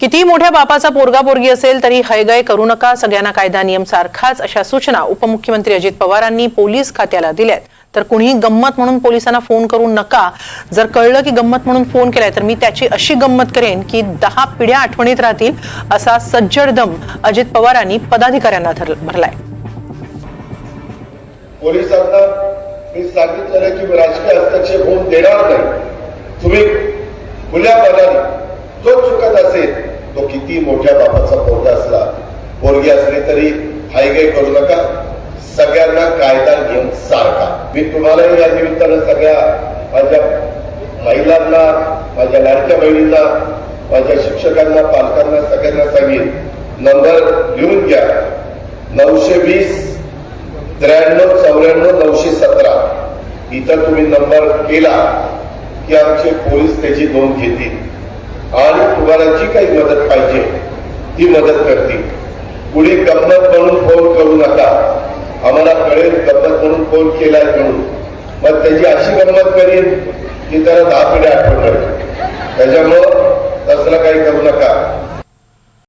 कितीही मोठ्या बापाचा पोरगा पोरगी असेल तरी हयगय करू नका. सगळ्यांना कायदा नियम सारखाच अशा सूचना उपमुख्यमंत्री अजित पवारांनी पोलीस खात्याला दिल्यात. तर कुणीही गंमत म्हणून पोलिसांना फोन करू नका. जर कळलं की गंमत म्हणून फोन केलाय तर मी त्याची अशी गंमत करेन की दहा पिढ्या आठवणीत राहतील असा सज्जड दम अजित पवारांनी पदाधिकाऱ्यांना भरलाय. पोलिसांना मी सांगितलेलं की राजकीय हस्तक्षेप होऊन देणार नाही. तुम्ही खुल्या मनाने जो चुकत असेल किती मोठ्या बापाचा पोरगा असला पोरगी असली तरी हायगाय करू नका. सगळ्यांना कायदा नियम सारखा. मी तुम्हालाही या निमित्तानं सगळ्या माझ्या महिलांना माझ्या लाडक्या बहिणींना माझ्या शिक्षकांना पालकांना सगळ्यांना सांगेन नंबर लिहून घ्या. नऊशे वीस त्र्याण्णव चौऱ्याण्णव नऊशे सतरा. इथं तुम्ही नंबर केला की आमचे पोलीस त्याची नोंद घेतील. आणि तुम्हाला जी काही मदत पाहिजे ती मदत करतील पुढे गंमत म्हणून फोन करू नका. आम्हाला कळेल गंमत म्हणून फोन केलाय म्हणून. मग त्याची अशी गंमत करीन की त्याला दहा पिढ्या आठवण